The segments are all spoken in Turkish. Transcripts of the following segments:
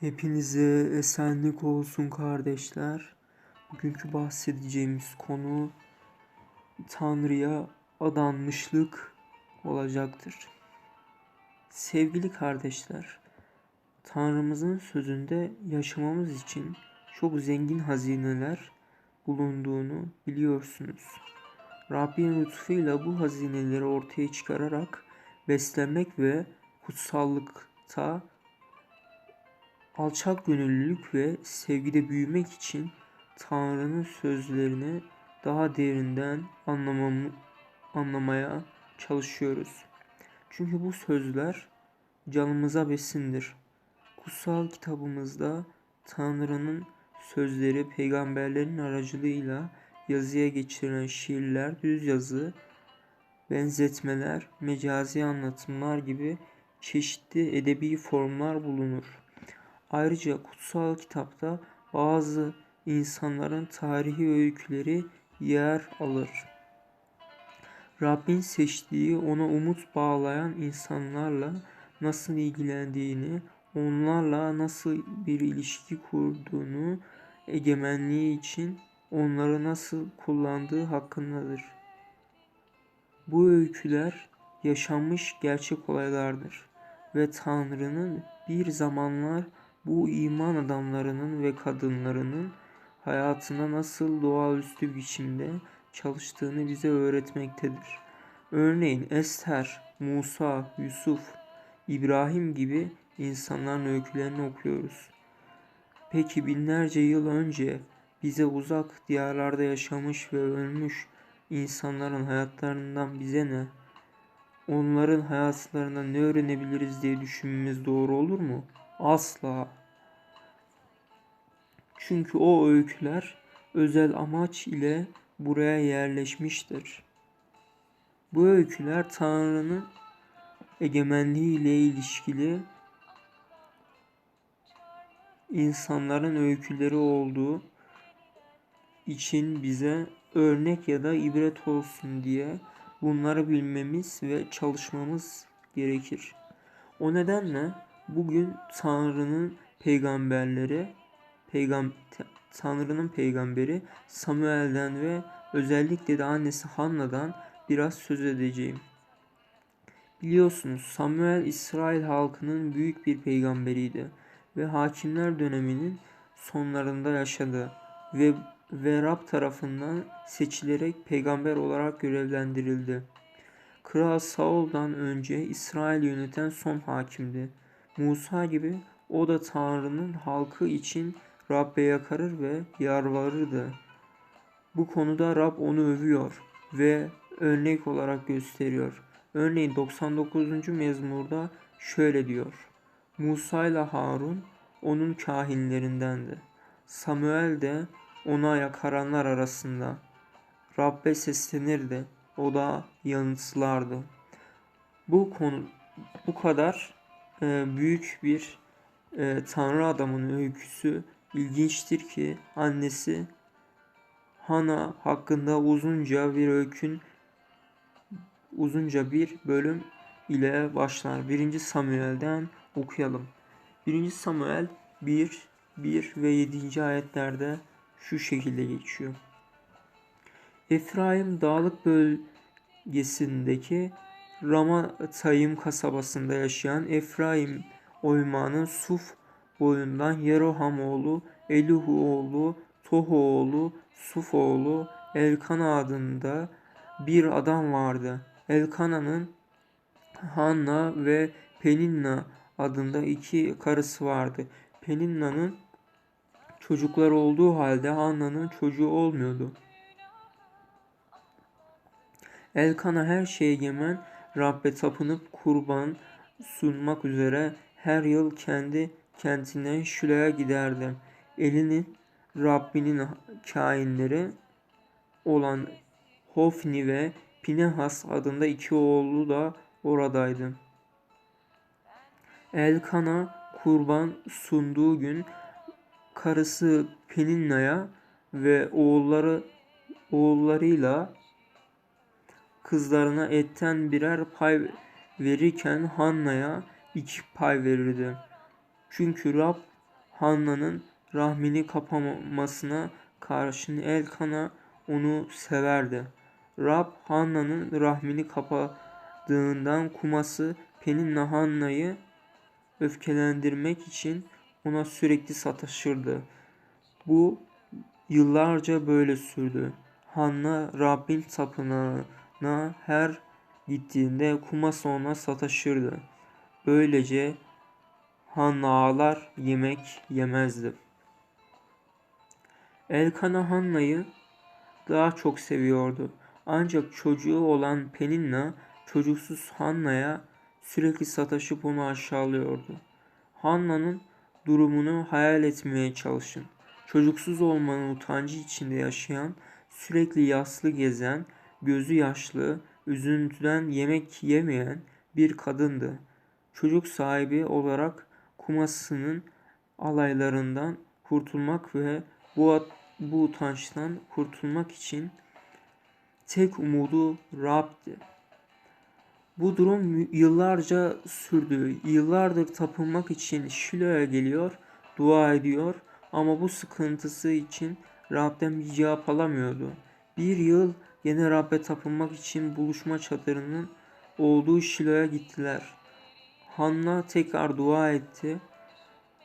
Hepinize esenlik olsun kardeşler. Bugünkü bahsedeceğimiz konu Tanrı'ya adanmışlık olacaktır. Sevgili kardeşler, Tanrımızın sözünde yaşamamız için çok zengin hazineler bulunduğunu biliyorsunuz. Rabbin lütfuyla bu hazineleri ortaya çıkararak beslenmek ve kutsallıkta alçak gönüllülük ve sevgide büyümek için Tanrı'nın sözlerini daha derinden anlamamı, anlamaya çalışıyoruz. Çünkü bu sözler canımıza besindir. Kutsal kitabımızda Tanrı'nın sözleri peygamberlerin aracılığıyla yazıya geçirilen şiirler, düz yazı, benzetmeler, mecazi anlatımlar gibi çeşitli edebi formlar bulunur. Ayrıca kutsal kitapta bazı insanların tarihi öyküleri yer alır. Rabbin seçtiği ona umut bağlayan insanlarla nasıl ilgilendiğini, onlarla nasıl bir ilişki kurduğunu, egemenliği için onları nasıl kullandığı hakkındadır. Bu öyküler yaşanmış gerçek olaylardır ve Tanrı'nın bir zamanlar bu iman adamlarının ve kadınlarının hayatına nasıl doğaüstü biçimde çalıştığını bize öğretmektedir. Örneğin Ester, Musa, Yusuf, İbrahim gibi insanların öykülerini okuyoruz. Peki binlerce yıl önce bize uzak diyarlarda yaşamış ve ölmüş insanların hayatlarından bize ne? Onların hayatlarından ne öğrenebiliriz diye düşünmemiz doğru olur mu? Asla. Çünkü o öyküler özel amaç ile buraya yerleşmiştir. Bu öyküler Tanrı'nın egemenliği ile ilişkili insanların öyküleri olduğu için bize örnek ya da ibret olsun diye bunları bilmemiz ve çalışmamız gerekir. O nedenle bugün Tanrı'nın peygamberleri peygam Tanrı'nın peygamberi Samuel'den ve özellikle de annesi Hanna'dan biraz söz edeceğim. Biliyorsunuz Samuel İsrail halkının büyük bir peygamberiydi ve hakimler döneminin sonlarında yaşadı ve ve Rab tarafından seçilerek peygamber olarak görevlendirildi. Kral Saul'dan önce İsrail yöneten son hakimdi. Musa gibi o da Tanrı'nın halkı için Rab'be yakarır ve yalvarırdı. Bu konuda Rab onu övüyor ve örnek olarak gösteriyor. Örneğin 99. mezmurda şöyle diyor. Musa ile Harun onun kahinlerindendi. Samuel de ona yakaranlar arasında. Rabbe seslenirdi. O da yanıtlardı. Bu konu bu kadar büyük bir e, Tanrı adamının öyküsü ilginçtir ki annesi Hana hakkında uzunca bir öykün uzunca bir bölüm ile başlar. 1. Samuel'den okuyalım. 1. Samuel 1, 1 ve 7. ayetlerde şu şekilde geçiyor. Efraim dağlık bölgesindeki Ramatayim kasabasında yaşayan Efraim oymanın Suf boyundan Yeroham oğlu, Elihu oğlu, Tohu oğlu, Suf oğlu Elkana adında bir adam vardı. Elkana'nın Hanna ve Peninna adında iki karısı vardı. Peninna'nın çocuklar olduğu halde Hanna'nın çocuğu olmuyordu. Elkana her şeye egemen Rabbe tapınıp kurban sunmak üzere her yıl kendi kentine Şule'ye giderdi. Elinin Rabbinin kainleri olan Hofni ve Pinehas adında iki oğlu da oradaydı. Elkana kurban sunduğu gün karısı Peninna'ya ve oğulları oğullarıyla kızlarına etten birer pay verirken Hanna'ya iki pay verirdi. Çünkü Rab Hanna'nın rahmini kapamasına karşın Elkan'a onu severdi. Rab Hanna'nın rahmini kapadığından kuması Peninna Hanna'yı öfkelendirmek için ona sürekli sataşırdı. Bu yıllarca böyle sürdü. Hanna Rabbin tapınağına her gittiğinde kuması ona sataşırdı. Böylece Hanna ağlar yemek yemezdi. Elkana Hanna'yı daha çok seviyordu. Ancak çocuğu olan Peninna çocuksuz Hanna'ya sürekli sataşıp onu aşağılıyordu. Hanna'nın durumunu hayal etmeye çalışın. Çocuksuz olmanın utancı içinde yaşayan, sürekli yaslı gezen, gözü yaşlı, üzüntüden yemek yemeyen bir kadındı. Çocuk sahibi olarak kumasının alaylarından kurtulmak ve bu, bu utançtan kurtulmak için tek umudu Rab'di. Bu durum yıllarca sürdü. Yıllardır tapınmak için Şilo'ya geliyor, dua ediyor ama bu sıkıntısı için Rab'den bir cevap alamıyordu. Bir yıl yine Rab'be tapınmak için buluşma çadırının olduğu Şilo'ya gittiler. Hanna tekrar dua etti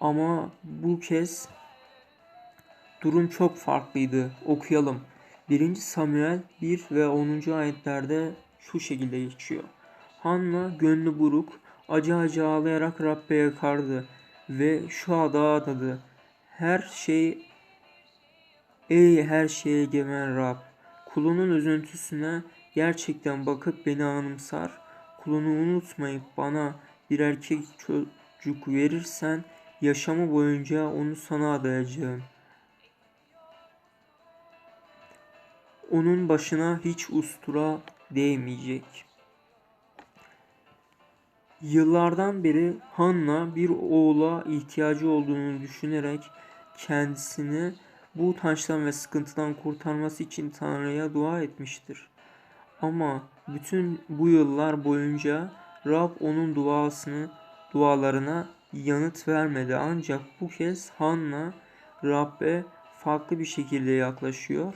ama bu kez durum çok farklıydı. Okuyalım. 1. Samuel 1 ve 10. ayetlerde şu şekilde geçiyor. Hanna gönlü buruk, acı acı ağlayarak Rabbe yakardı ve şu ada adadı. Her şey, ey her şeye egemen Rab, kulunun üzüntüsüne gerçekten bakıp beni anımsar, kulunu unutmayıp bana bir erkek çocuk verirsen, yaşamı boyunca onu sana adayacağım. Onun başına hiç ustura değmeyecek.'' Yıllardan beri Hanna bir oğula ihtiyacı olduğunu düşünerek kendisini bu utançtan ve sıkıntıdan kurtarması için Tanrı'ya dua etmiştir. Ama bütün bu yıllar boyunca Rab onun duasını dualarına yanıt vermedi. Ancak bu kez Hanna Rab'be farklı bir şekilde yaklaşıyor.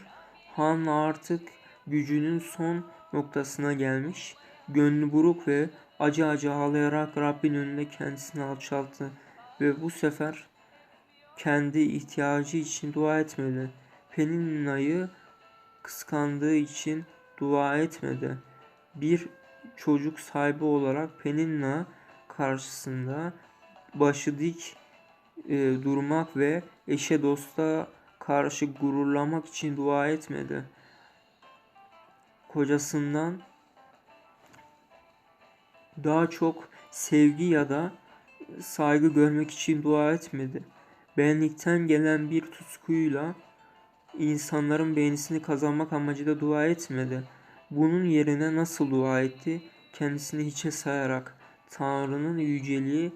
Hanna artık gücünün son noktasına gelmiş. Gönlü buruk ve acı acı ağlayarak Rabbin önünde kendisini alçalttı ve bu sefer kendi ihtiyacı için dua etmedi. Peninna'yı kıskandığı için dua etmedi. Bir çocuk sahibi olarak Peninna karşısında başı dik e, durmak ve eşe dosta karşı gururlamak için dua etmedi. Kocasından daha çok sevgi ya da saygı görmek için dua etmedi. Benlikten gelen bir tutkuyla insanların beğenisini kazanmak amacıyla dua etmedi. Bunun yerine nasıl dua etti? Kendisini hiçe sayarak Tanrı'nın yüceliği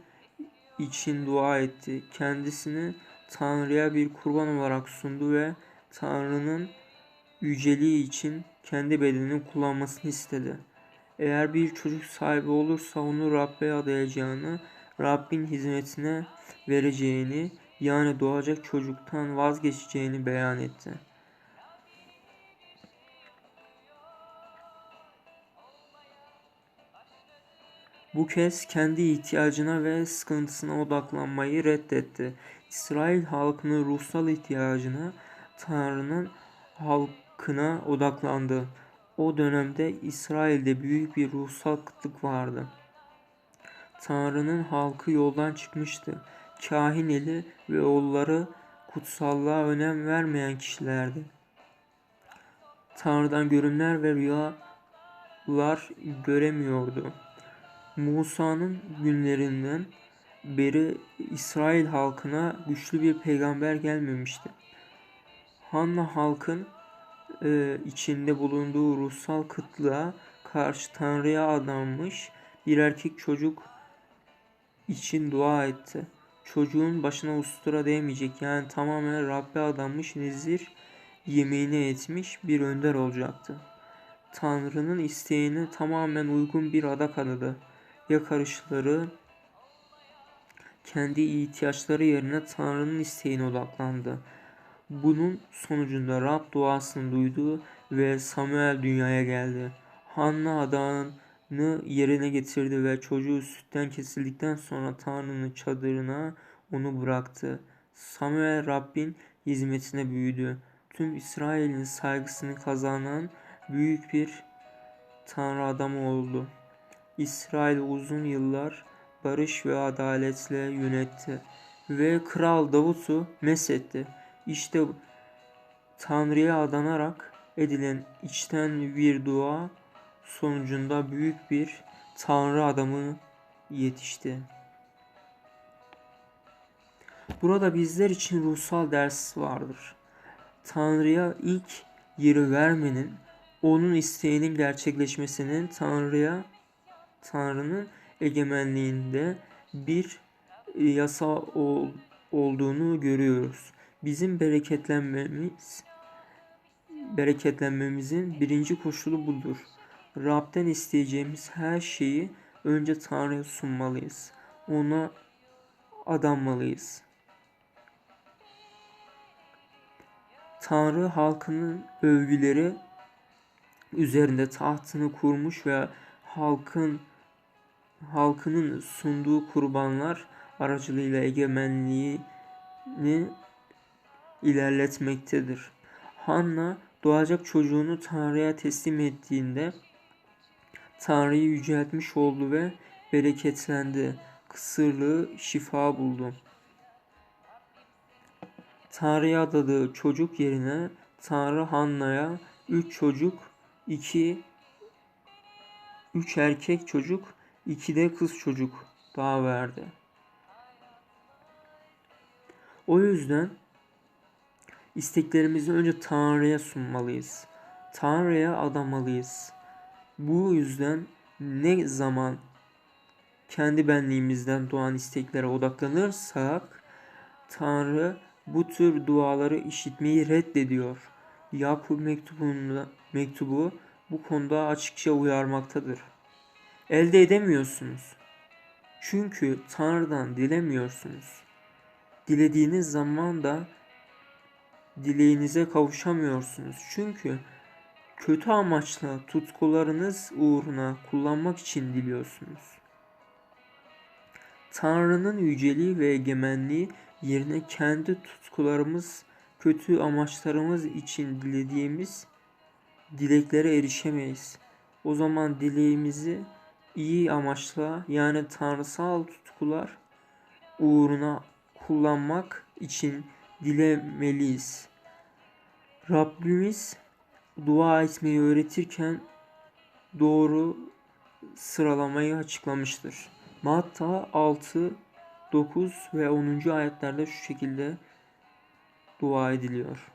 için dua etti. Kendisini Tanrı'ya bir kurban olarak sundu ve Tanrı'nın yüceliği için kendi bedenini kullanmasını istedi. Eğer bir çocuk sahibi olursa onu Rabbe adayacağını, Rabbin hizmetine vereceğini, yani doğacak çocuktan vazgeçeceğini beyan etti. Bu kez kendi ihtiyacına ve sıkıntısına odaklanmayı reddetti. İsrail halkının ruhsal ihtiyacına, Tanrı'nın halkına odaklandı. O dönemde İsrail'de büyük bir ruhsal kıtlık vardı. Tanrı'nın halkı yoldan çıkmıştı. Kahin eli ve oğulları kutsallığa önem vermeyen kişilerdi. Tanrı'dan görünler ve rüyalar göremiyordu. Musa'nın günlerinden beri İsrail halkına güçlü bir peygamber gelmemişti. Hanna halkın e, içinde bulunduğu ruhsal kıtlığa karşı Tanrı'ya adanmış bir erkek çocuk için dua etti. Çocuğun başına ustura değmeyecek yani tamamen Rabbe adanmış nezir yemeğini etmiş bir önder olacaktı. Tanrı'nın isteğine tamamen uygun bir adak adadı. Yakarışları kendi ihtiyaçları yerine Tanrı'nın isteğine odaklandı. Bunun sonucunda Rab duasını duydu ve Samuel dünyaya geldi. Hanna adağını yerine getirdi ve çocuğu sütten kesildikten sonra Tanrı'nın çadırına onu bıraktı. Samuel Rabbin hizmetine büyüdü. Tüm İsrail'in saygısını kazanan büyük bir Tanrı adamı oldu. İsrail uzun yıllar barış ve adaletle yönetti ve Kral Davut'u mesetti. İşte Tanrı'ya adanarak edilen içten bir dua sonucunda büyük bir Tanrı adamı yetişti. Burada bizler için ruhsal ders vardır. Tanrı'ya ilk yeri vermenin, onun isteğinin gerçekleşmesinin Tanrı'ya Tanrı'nın egemenliğinde bir yasa ol, olduğunu görüyoruz. Bizim bereketlenmemiz bereketlenmemizin birinci koşulu budur. Rab'den isteyeceğimiz her şeyi önce Tanrı'ya sunmalıyız. Ona adanmalıyız. Tanrı halkının övgüleri üzerinde tahtını kurmuş ve halkın halkının sunduğu kurbanlar aracılığıyla egemenliğini ilerletmektedir. Hanna doğacak çocuğunu Tanrı'ya teslim ettiğinde Tanrı'yı yüceltmiş oldu ve bereketlendi. Kısırlığı şifa buldu. Tanrı'ya adadığı çocuk yerine Tanrı Hanna'ya üç çocuk, iki üç erkek çocuk, iki de kız çocuk daha verdi. O yüzden isteklerimizi önce Tanrı'ya sunmalıyız. Tanrı'ya adamalıyız. Bu yüzden ne zaman kendi benliğimizden doğan isteklere odaklanırsak Tanrı bu tür duaları işitmeyi reddediyor. Yakup mektubunda, mektubu bu konuda açıkça uyarmaktadır. Elde edemiyorsunuz. Çünkü Tanrı'dan dilemiyorsunuz. Dilediğiniz zaman da dileğinize kavuşamıyorsunuz. Çünkü kötü amaçla tutkularınız uğruna kullanmak için diliyorsunuz. Tanrı'nın yüceliği ve egemenliği yerine kendi tutkularımız, kötü amaçlarımız için dilediğimiz dileklere erişemeyiz. O zaman dileğimizi iyi amaçla yani tanrısal tutkular uğruna kullanmak için dilemeliyiz. Rabbimiz dua etmeyi öğretirken doğru sıralamayı açıklamıştır. Matta 6, 9 ve 10. ayetlerde şu şekilde dua ediliyor.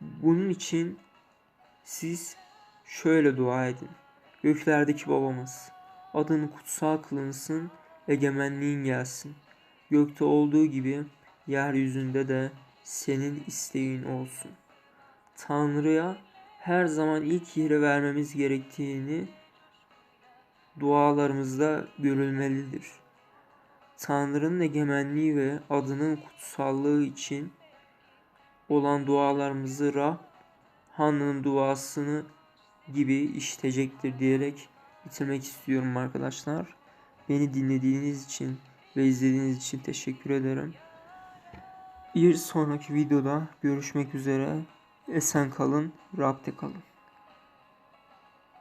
Bunun için siz şöyle dua edin. Göklerdeki babamız, adın kutsal kılınsın, egemenliğin gelsin. Gökte olduğu gibi yeryüzünde de senin isteğin olsun. Tanrı'ya her zaman ilk yeri vermemiz gerektiğini dualarımızda görülmelidir. Tanrı'nın egemenliği ve adının kutsallığı için olan dualarımızı Rab, Han'ın duasını gibi işitecektir diyerek bitirmek istiyorum arkadaşlar. Beni dinlediğiniz için ve izlediğiniz için teşekkür ederim. Bir sonraki videoda görüşmek üzere. Esen kalın, Rab'de kalın.